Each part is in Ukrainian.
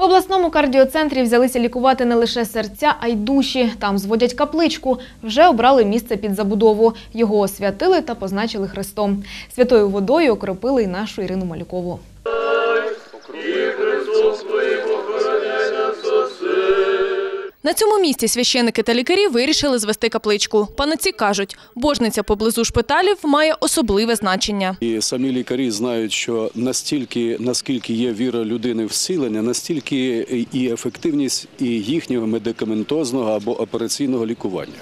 В обласному кардіоцентрі взялися лікувати не лише серця, а й душі. Там зводять капличку. Вже обрали місце під забудову. Його освятили та позначили хрестом. Святою водою окропили й нашу Ірину Малюкову. На цьому місці священики та лікарі вирішили звести капличку. Паноці кажуть, божниця поблизу шпиталів має особливе значення. І самі лікарі знають, що настільки, наскільки є віра людини в зцілення, настільки і ефективність і їхнього медикаментозного або операційного лікування.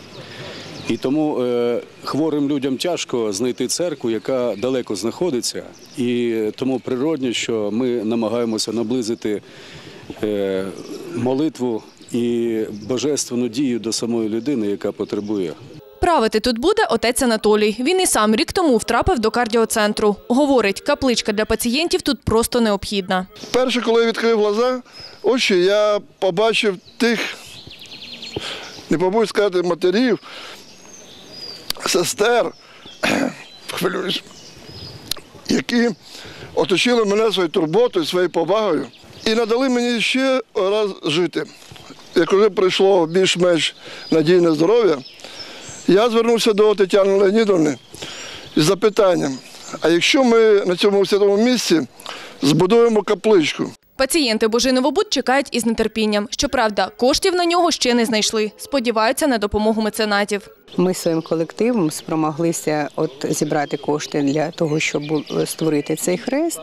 І тому е, хворим людям тяжко знайти церкву, яка далеко знаходиться, і тому природньо, що ми намагаємося наблизити е, молитву і божественну дію до самої людини, яка потребує Правити тут буде отець Анатолій. Він і сам рік тому втрапив до кардіоцентру. Говорить, капличка для пацієнтів тут просто необхідна. Перше, коли я відкрив глаза, очі, я побачив тих, не побоюсь сказати, матерів, сестер, хвилююсь, які оточили мене своєю турботою, своєю повагою і надали мені ще раз жити. Як вже прийшло більш-менш надійне здоров'я, я звернувся до Тетяни Леонідовни із запитанням: а якщо ми на цьому святому місці збудуємо капличку, Пацієнти Божиновобуд чекають із нетерпінням. Щоправда, коштів на нього ще не знайшли. Сподіваються на допомогу меценатів. Ми своїм колективом спромоглися от зібрати кошти для того, щоб створити цей хрест.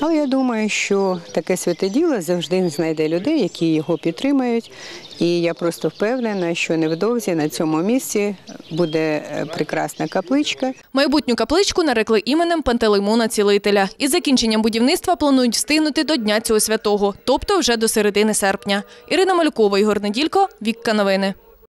Але я думаю, що таке святе діло завжди знайде людей, які його підтримають. І я просто впевнена, що невдовзі на цьому місці буде е, прекрасна капличка. Майбутню капличку нарекли іменем Пантелеймона Цілителя. Із закінченням будівництва планують встигнути до Дня цього святого, тобто вже до середини серпня. Ірина Малюкова, Ігор Неділько, Вікка Новини.